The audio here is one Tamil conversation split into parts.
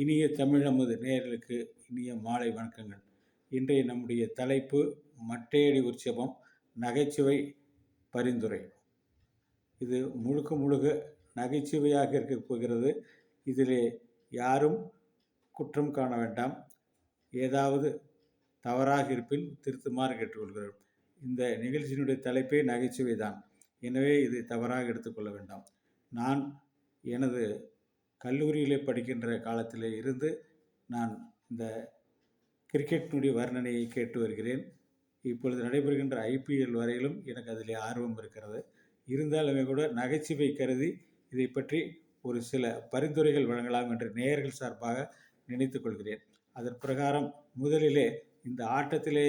இனிய தமிழமது நேர்களுக்கு இனிய மாலை வணக்கங்கள். இன்றைய நம்முடைய தலைப்பு மட்டையடி உற்சவம் நகைச்சுவை பரிந்துரை. இது முழுக்க முழுக்க நகைச்சுவையாக இருக்க போகிறது. இதிலே யாரும் குற்றம் காண வேண்டாம். ஏதாவது தவறாக இருப்பின் திருத்துமாறு கேட்டுக்கொள்கிறோம். இந்த நிகழ்ச்சியினுடைய தலைப்பே நகைச்சுவை தான் எனவே இதை தவறாக எடுத்துக்கொள்ள வேண்டாம். நான் எனது கல்லூரியிலே படிக்கின்ற காலத்தில் இருந்து நான் இந்த கிரிக்கெட்டினுடைய வர்ணனையை கேட்டு வருகிறேன். இப்பொழுது நடைபெறுகின்ற ஐபிஎல் வரையிலும் எனக்கு அதில் ஆர்வம் இருக்கிறது. இருந்தாலுமே கூட நகைச்சுவை கருதி இதை பற்றி ஒரு சில பரிந்துரைகள் வழங்கலாம் என்று நேயர்கள் சார்பாக நினைத்து கொள்கிறேன். அதன் பிரகாரம் முதலிலே இந்த ஆட்டத்திலே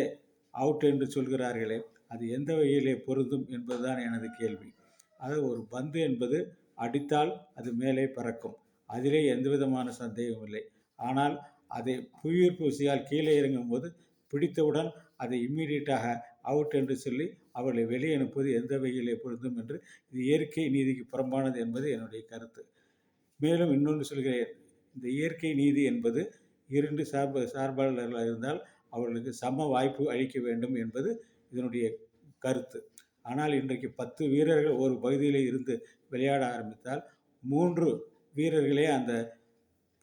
அவுட் என்று சொல்கிறார்களே அது எந்த வகையிலே பொருந்தும் என்பதுதான் எனது கேள்வி. அது ஒரு பந்து என்பது அடித்தால் அது மேலே பறக்கும். அதிலே எந்த விதமான சந்தேகமும் இல்லை. ஆனால் அதை புயிர் பூசியால் கீழே இறங்கும்போது பிடித்தவுடன் அதை இம்மீடியட்டாக அவுட் என்று சொல்லி அவர்களை வெளியே அனுப்புவது எந்த வகையிலே பொருந்தும் என்று இது இயற்கை நீதிக்கு புறம்பானது என்பது என்னுடைய கருத்து. மேலும் இன்னொன்று சொல்கிறேன். இந்த இயற்கை நீதி என்பது இரண்டு சார்பு சார்பாளர்களாக இருந்தால் அவர்களுக்கு சம வாய்ப்பு அளிக்க வேண்டும் என்பது இதனுடைய கருத்து. ஆனால் இன்றைக்கு பத்து வீரர்கள் ஒரு பகுதியில் இருந்து விளையாட ஆரம்பித்தால் மூன்று வீரர்களே அந்த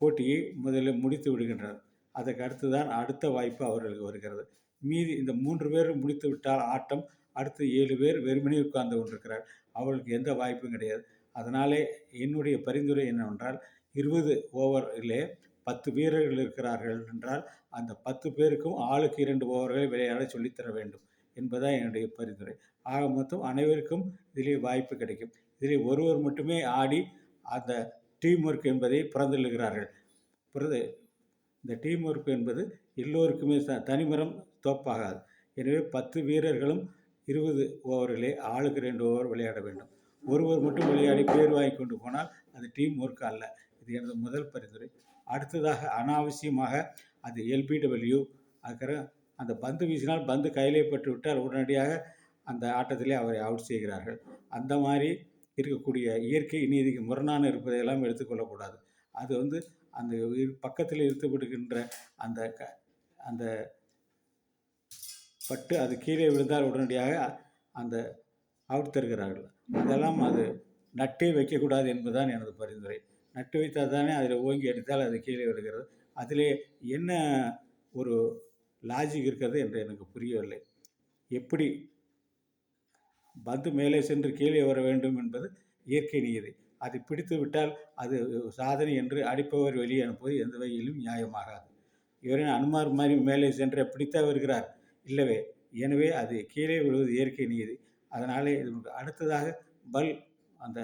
போட்டியை முதலில் முடித்து விடுகின்றனர். அதற்கு அடுத்து தான் அடுத்த வாய்ப்பு அவர்களுக்கு வருகிறது. மீதி இந்த மூன்று பேர் முடித்து விட்டால் ஆட்டம் அடுத்து ஏழு பேர் வெறுமனே உட்கார்ந்து கொண்டிருக்கிறார். அவர்களுக்கு எந்த வாய்ப்பும் கிடையாது. அதனாலே என்னுடைய பரிந்துரை என்னவென்றால் இருபது ஓவரிலே பத்து வீரர்கள் இருக்கிறார்கள் என்றால் அந்த பத்து பேருக்கும் ஆளுக்கு இரண்டு ஓவர்களை விளையாட சொல்லித்தர வேண்டும் என்பதுதான் என்னுடைய பரிந்துரை. ஆக மொத்தம் அனைவருக்கும் இதிலே வாய்ப்பு கிடைக்கும். இதிலே ஒருவர் மட்டுமே ஆடி அந்த டீம் ஒர்க் என்பதை புறந்தள்ளுகிறார்கள். புரிது? இந்த டீம் ஒர்க் என்பது எல்லோருக்குமே த தனிமரம் தோப்பாகாது எனவே பத்து வீரர்களும் இருபது ஓவர்களே ஆளுக்கு ரெண்டு ஓவர் விளையாட வேண்டும். ஒருவர் மட்டும் விளையாடி பேர் வாங்கி கொண்டு போனால் அது டீம் ஒர்க் அல்ல. இது எனது முதல் பரிந்துரை. அடுத்ததாக அனாவசியமாக அது எல்பிடபிள்யூ அதுக்கப்புறம் அந்த பந்து வீசினால் பந்து கையிலே பட்டு விட்டால் உடனடியாக அந்த ஆட்டத்திலே அவரை அவுட் செய்கிறார்கள். அந்த மாதிரி இருக்கக்கூடிய இயற்கை நீதிக்கு முரணான இருப்பதையெல்லாம் எடுத்துக்கொள்ளக்கூடாது. அது வந்து அந்த பக்கத்தில் இருத்தப்படுகின்ற அந்த க அந்த பட்டு அது கீழே விழுந்தால் உடனடியாக அந்த அவுத்தருகிறார்கள் அதெல்லாம் அது நட்டே வைக்கக்கூடாது என்பதுதான் எனது பரிந்துரை. நட்டு வைத்தால் தானே அதில் ஓங்கி அடித்தால் அது கீழே விழுகிறது. அதிலே என்ன ஒரு லாஜிக் இருக்கிறது என்று எனக்கு புரியவில்லை. எப்படி பந்து மேலே சென்று கீழே வர வேண்டும் என்பது இயற்கை நியதி அதை பிடித்து விட்டால் அது சாதனை என்று அடிப்பவர் வெளியே அனுப்புவது எந்த வகையிலும் நியாயமாகாது. இவரின் அனுமார் மாதிரி மேலே சென்று பிடித்தா வருகிறார். இல்லவே எனவே அது கீழே விழுவது இயற்கை நியதி அதனாலே இது அடுத்ததாக பல் அந்த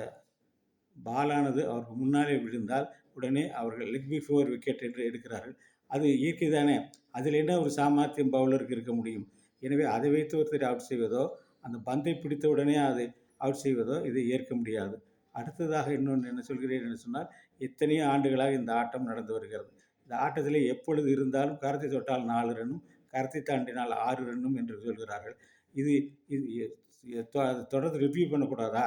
பாலானது அவருக்கு முன்னாலே விழுந்தால் உடனே அவர்கள் லெக் பிஃபோர் விக்கெட் என்று எடுக்கிறார்கள். அது இயற்கை தானே அதில் என்ன ஒரு சாமர்த்தியம் பவுலருக்கு இருக்க முடியும்? எனவே அதை வைத்து ஒருத்தர் அவுட் செய்வதோ அந்த பந்தை பிடித்த உடனே அதை அவுட் செய்வதோ இதை ஏற்க முடியாது. அடுத்ததாக இன்னொன்று என்ன சொல்கிறேன் என்று சொன்னால் எத்தனையோ ஆண்டுகளாக இந்த ஆட்டம் நடந்து வருகிறது. இந்த ஆட்டத்தில் எப்பொழுது இருந்தாலும் கருத்தை தொட்டால் நாலு ரன்னும் கருத்தை தாண்டினால் ஆறு ரன்னும் என்று சொல்கிறார்கள். இது இது தொடர்ந்து ரிவ்யூ பண்ணக்கூடாதா?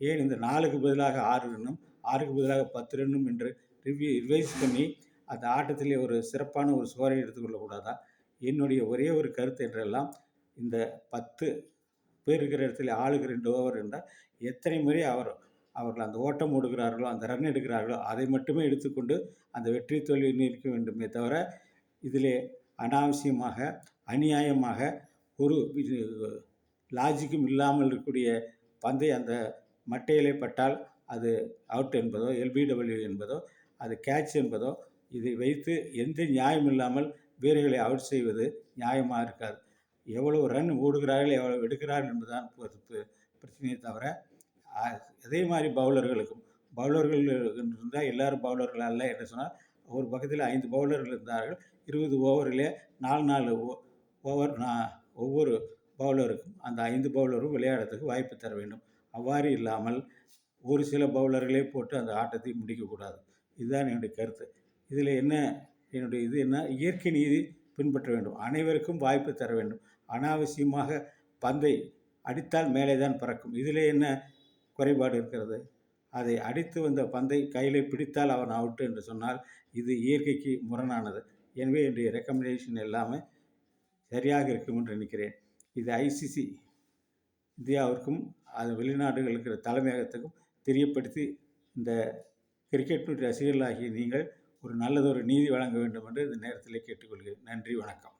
ஏன் இந்த நாலுக்கு பதிலாக ஆறு ரன்னும் ஆறுக்கு பதிலாக பத்து ரன்னும் என்று ரிவ்யூ ரிவைஸ் பண்ணி அந்த ஆட்டத்திலே ஒரு சிறப்பான ஒரு சுவரை எடுத்துக்கொள்ளக்கூடாதா என்னுடைய ஒரே ஒரு கருத்து என்றெல்லாம் இந்த பத்து இருக்கிற இடத்துல ஆளுக்கு ரெண்டு ஓவர் என்றால் எத்தனை முறை அவர் அவர்கள் அந்த ஓட்டம் ஓடுகிறார்களோ அந்த ரன் எடுக்கிறார்களோ அதை மட்டுமே எடுத்துக்கொண்டு அந்த வெற்றி தோல்வி நிற்க வேண்டுமே தவிர இதிலே அனாவசியமாக அநியாயமாக ஒரு லாஜிக்கும் இல்லாமல் இருக்கக்கூடிய பந்தை அந்த மட்டையிலே பட்டால் அது அவுட் என்பதோ எல்பிடபிள்யூ என்பதோ அது கேட்ச் என்பதோ இதை வைத்து எந்த நியாயம் இல்லாமல் வீரர்களை அவுட் செய்வது நியாயமாக இருக்காது. எவ்வளோ ரன் ஓடுகிறார்கள் எவ்வளோ எடுக்கிறார்கள் என்பதுதான் பிரச்சனையே தவிர அதே மாதிரி பவுலர்களுக்கும் பவுலர்கள் இருந்தால் எல்லாரும் பவுலர்கள் அல்ல என்று சொன்னால் ஒரு பக்கத்தில் ஐந்து பவுலர்கள் இருந்தார்கள் இருபது ஓவரிலே நாலு நாலு ஓவர் நான் ஒவ்வொரு பவுலருக்கும் அந்த ஐந்து பவுலரும் விளையாடுறதுக்கு வாய்ப்பு தர வேண்டும். அவ்வாறு இல்லாமல் ஒரு சில பவுலர்களே போட்டு அந்த ஆட்டத்தை முடிக்கக்கூடாது இதுதான் என்னுடைய கருத்து. இதில் என்ன என்னுடைய இது என்ன இயற்கை நீதி பின்பற்ற வேண்டும். அனைவருக்கும் வாய்ப்பு தர வேண்டும். அனாவசியமாக பந்தை அடித்தால் மேலே தான் பறக்கும். இதில் என்ன குறைபாடு இருக்கிறது? அதை அடித்து வந்த பந்தை கையில் பிடித்தால் அவன் அவுட்டு என்று சொன்னால் இது இயற்கைக்கு முரணானது. எனவே என்னுடைய ரெக்கமெண்டேஷன் எல்லாமே சரியாக இருக்கும் என்று நினைக்கிறேன். இது ஐசிசி இந்தியாவிற்கும் அது வெளிநாடுகள் இருக்கிற தலைமையகத்துக்கும் தெரியப்படுத்தி இந்த கிரிக்கெட் ரசிகர்களாகிய நீங்கள் ஒரு நல்லதொரு நீதி வழங்க வேண்டும் என்று இந்த நேரத்தில் கேட்டுக்கொள்கிறேன். நன்றி வணக்கம்.